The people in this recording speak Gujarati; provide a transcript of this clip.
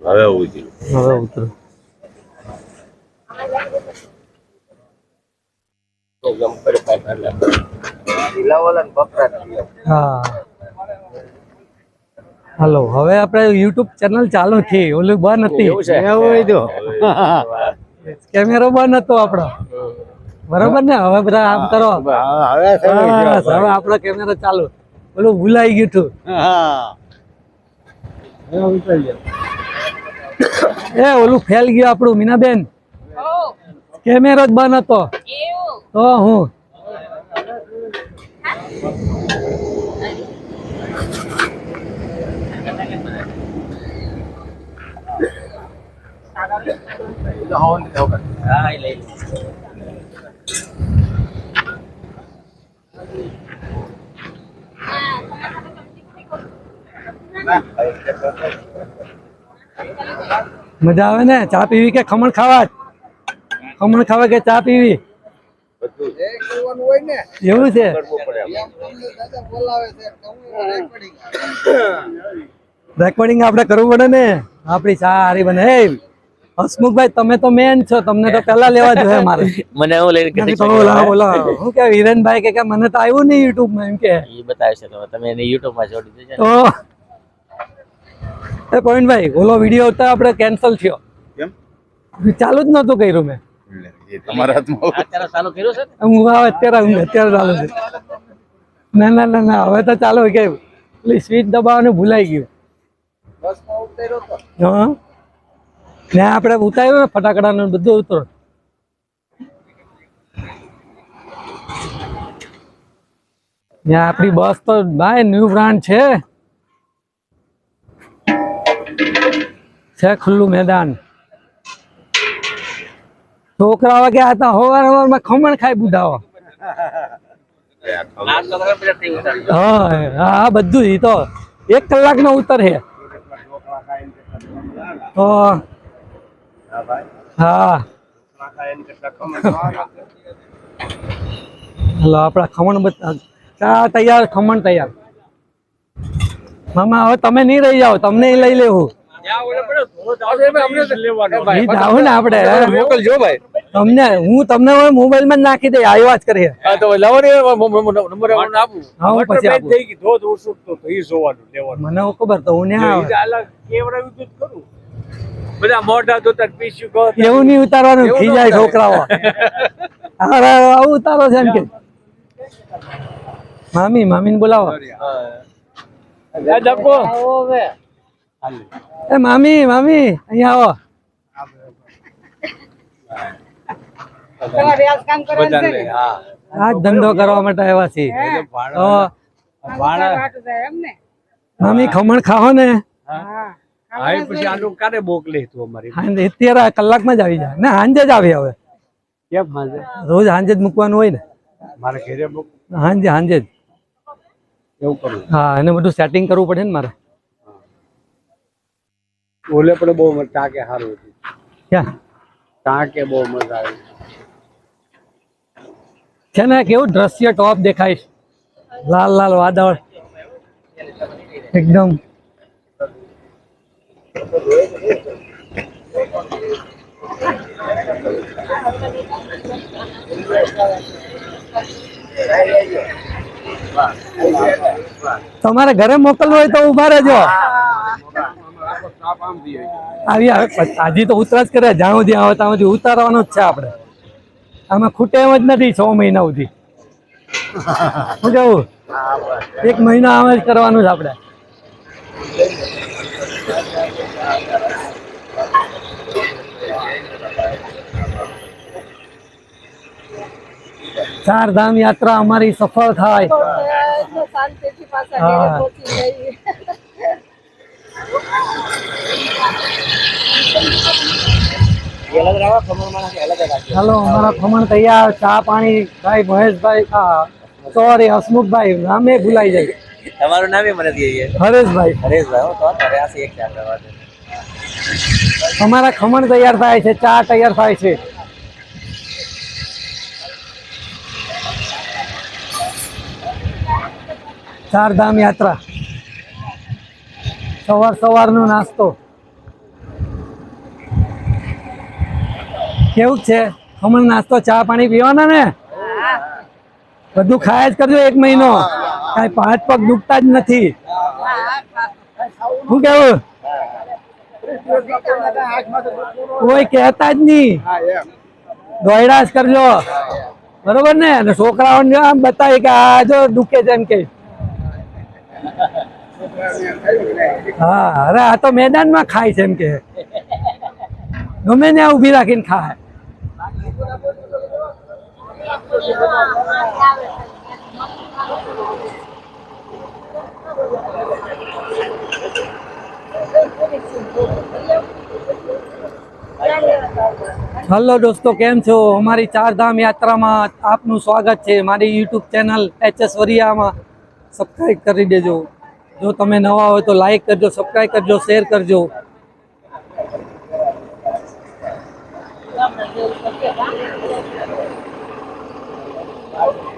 હવે ઉતરી હવે ઉતરો હા. હાલો હવે આપણે યુટ્યુબ ચેનલ ચાલુ થઈ. ઓલું બંધ હતી. કેમેરો બંધ હતો આપણો. બરોબર ને? હવે બધા આમ કરો. હવે આપણો કેમેરો ચાલુ. ઓલું ભૂલાઈ ગયું હતું. એ ઓલું ફેલ ગયું આપણું મીનાબેન. કેમેરો જ બંધ હતો. તો હું. મજા આવે ને? ચા પીવી કે ખમણ ખાવા? ખમણ ખાવા કે ચા પીવી? એવું છે? રેકોર્ડિંગ આપણે કરવું પડે ને? આપણી ચા હારી બને. હે હસમુખભાઈ તમે તો મેન છો. તમને તો પેલા લેવા જોઈએ મારે મને એવું લઈને બોલા ઓલા હું કે વિરેનભાઈ કે કે મને તો આવ્યું નહીં યુટ્યુબમાં એમ કે. એ બતાવશે તો તમે એને YouTube માં જોડી દેજો તો એ પવિનભાઈ ઓલો વીડિયો હતો આપણે કેન્સલ થયો. કેમ? ચાલુ જ નતું કર્યું મેં. એ તમારા હાથમાં અત્યારે ચાલુ કર્યું છે? હું હવે અત્યારે હું અત્યારે ચાલુ છે. ના ના ના ના હવે તો ચાલુ કે પેલી સ્વીચ દબાવવાનું ભૂલાઈ ગયું. હા? ને આપણે ઉતાર્યું ને ફટાકડાનું બધું ઉતરો. ત્યાં આપણી બસ તો ભાઈ ન્યુ બ્રાન્ડ છે. છે ખુલ્લું મેદાન. છોકરાઓ ગયા હતા હવારમાં ખમણ ખાઈ ઉતારી. હા હા બધું ઈ તો એક કલાક નો ઉતર છે તો હા. હલો આપડા ખમણ બધા તૈયાર, ખમણ તૈયાર. મામા, હવે તમે નહીં રહી જાઓ, તમને લઈ લેવું. ઈ જાઓ ને આપણે. મોકલજો ભાઈ. તમને હું તમને મોબાઈલમાં નાખી દઈ આવ્યા જ કરીએ. હા તો લાવો ને નંબર આપું. હા પછી આપું. થઈ ગઈ ધોધ ઉસુક તો એ જોવાનું લેવાનું. મને ખબર તો હું કેવડાવ્યું તું બધા મોઢા પીસ્યું કહો એવું નહીં ઉતારવાનું છોકરાઓ અરે આવું ઉતારો છે એમ કે. મામી મામીને બોલાવો. ડબ્બો એ મામી મામી અહીંયા આવો. આજ ધંધો કરવા માટે આવ્યા છીએ. મામી ખમણ ખાઓ ને. અત્યારે આ કલાકમાં જ આવી જાય. ને હાંજે જ આવી હવે. રોજ હાંજે જ મૂકવાનું હોય ને. મારે ઘરે હાંજે હાંજે જ. એવું કરું. હા એને બધું સેટિંગ કરવું પડે ને મારે. ઓલે પણ બહુ મજા ટાકે સારું હતું. ક્યાં? ટાકે બહુ મજા આવી. છે ને કેવું દ્રશ્ય ટોપ દેખાય. લાલ લાલ વાદળ. એકદમ. તમારે ઘરે મોકલવું હોય તો ઊભા રહેજો. આવી આવે હજી તો ઉતરા જ કરે જ્યાં સુધી આવે ત્યાં સુધી ઉતારવાનું જ છે આપણે. આમાં ખૂટે એમ જ નથી છ મહિના સુધી. શું કેવું? એક મહિના આમ જ કરવાનું છે આપણે. ચાર ધામ યાત્રા અમારી સફળ થાય. હા. ચાલો અમારા ખમણ તૈયાર ચા પાણી ભાઈ મહેશભાઈ સોરી હસમુખભાઈ નામે ભૂલાઈ જાય. તમારું નામ મને હરેશભાઈ. હરેશભાઈ એક અમારા ખમણ તૈયાર થાય છે ચા તૈયાર થાય છે. ચાર ધામ યાત્રા. સવાર સવારનો નાસ્તો. કેવું છે? હમણાં નાસ્તો ચા પાણી પીવાના ને? બધું ખાયા જ કરજો એક મહિનો. કઈ પાંચ પગ દુખતા જ નથી. શું કેવું? કોઈ કેતા જ નહીં. દોયડા જ કરજો. બરોબર ને? અને છોકરાઓને આમ બતાવી કે આ જો દુખે છે એમ કે હા, અરે આ તો મેદાનમાં ખાય છે એમ કે. ગમે ત્યાં ઊભી રાખીને ખાય. હલો દોસ્તો, કેમ છો? અમારી ચારધામ યાત્રામાં આપનું સ્વાગત છે. મારી યુટ્યુબ ચેનલ એચ એસ વરિયામાં સબસ્ક્રાઈબ કરી દેજો. જો તમે નવા હોય તો લાઈક કરજો સબસ્ક્રાઈબ કરજો શેર કરજો.